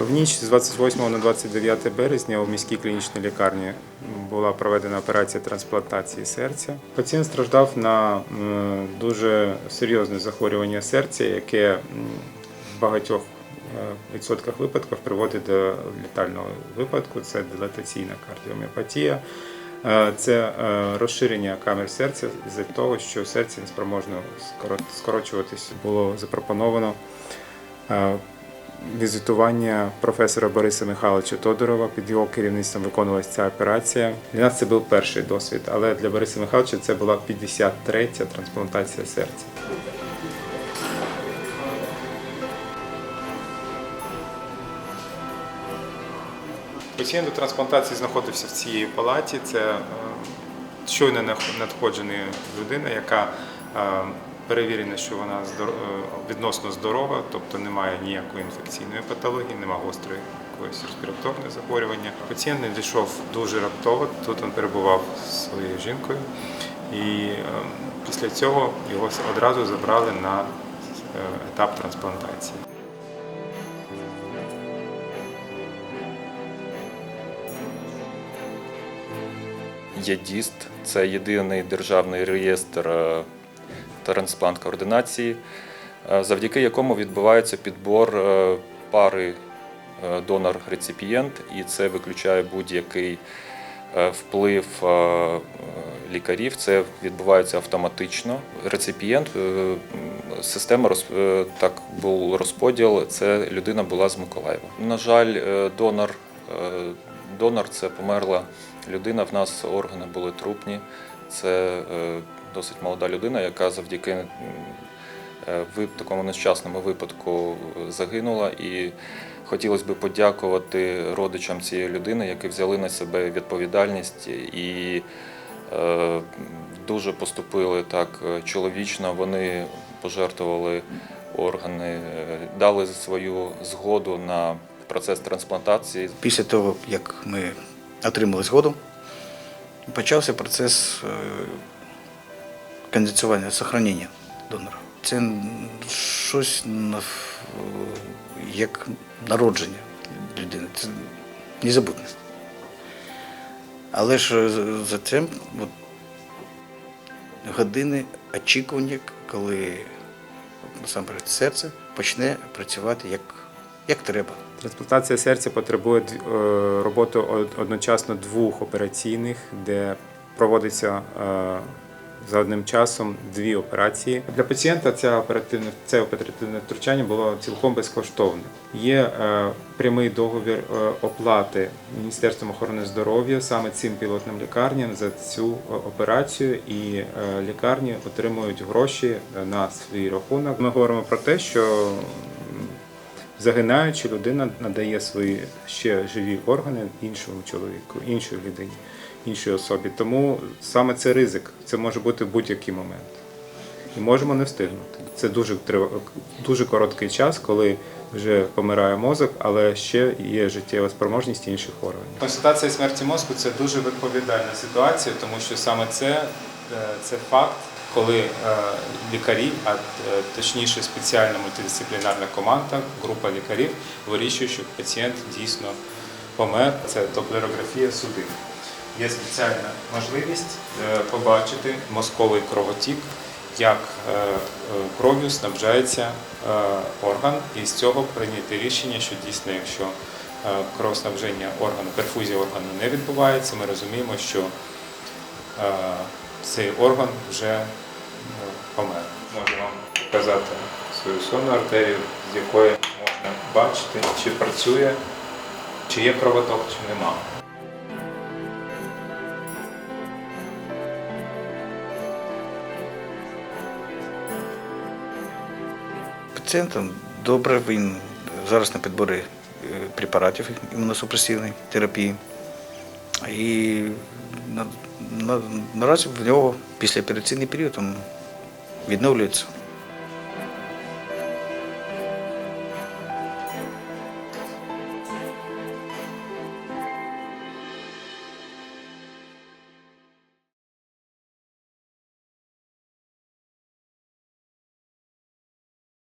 В ніч з 28 на 29 березня у міській клінічній лікарні була проведена операція трансплантації серця. Пацієнт страждав на дуже серйозне захворювання серця, яке в багатьох е, відсотках випадків приводить до літального випадку. Це дилатаційна кардіоміопатія. Е, Це е, розширення камер серця з-за того, що серце не спроможно скорочуватись. Було запропоновано візитування професора Бориса Михайловича Тодорова. Під його керівництвом виконувалася ця операція. Для нас це був перший досвід, але для Бориса Михайловича це була 53-я трансплантація серця. Пацієнт до трансплантації знаходився в цій палаті. Це е, щойно надходжена людина, яка перевірена, що вона е, відносно здорова, тобто немає ніякої інфекційної патології, немає гострої якоїсь респіраторне захворювання. Пацієнт надійшов дуже раптово. Тут він перебував зі своєю жінкою, і е, після цього його одразу забрали на е, етап трансплантації. ЄДІСТ це єдиний державний реєстр трансплант координації, е, завдяки якому відбувається підбор е, пари е, донор-реципієнт, і це виключає будь-який вплив лікарів. Це відбувається автоматично. Реципієнт, система так був розподіл. Це людина була з Миколаєва. На жаль, донор. Донор це померла людина. В нас органи були трупні. Це досить молода людина, яка завдяки е, такому нещасному випадку загинула. І хотілося б подякувати родичам цієї людини, які взяли на себе відповідальність і е, дуже поступили так чоловічно. Вони пожертвували органи, е, дали свою згоду на процес трансплантації. Після того, як ми отримали згоду, почався процес кондиціювання, сохранення донора. Це щось як народження людини. Це незабутне. Але ж за цим от, години очікування, коли насамперед серце почне працювати як, як треба. Трансплантація серця потребує е, роботи одночасно двох операційних, де проводиться е, за одним часом дві операції. Для пацієнта ця оперативне це оперативне втручання було цілком безкоштовне. Є е, прямий договір е, оплати Міністерством охорони здоров'я саме цим пілотним лікарням за цю е, операцію, і лікарні отримують гроші на свій рахунок. Ми говоримо про те, що Загинаючи, людина надає свої ще живі органи іншому чоловіку, іншій людині, іншій особі. Тому саме це ризик. Це може бути в будь-який момент. І можемо не встигнути. Це дуже дуже короткий час, коли вже помирає мозок, але ще є життєва спроможність інших органів. Констатація смерті мозку це дуже відповідальна ситуація, тому що саме це, е, це факт, коли е, лікарі, а е, точніше спеціальна мультидисциплінарна команда, група лікарів вирішує, що пацієнт дійсно помер. Це доплерографія судин. Є спеціальна можливість е, побачити мозковий кровотік, як е, е, кров'ю снабжається орган, і з цього прийняти рішення, що дійсно, якщо кровоснабження органу, перфузія органу не відбувається, ми розуміємо, що цей орган вже помер. Можу вам показати свою сонну артерію, з якої можна бачити, чи працює, чи є кровоток, чи нема. Пацієнтам добре, він зараз на підборі е, препаратів імуносупресивної терапії. І на, на, наразі в нього післяопераційний період він відновлюється.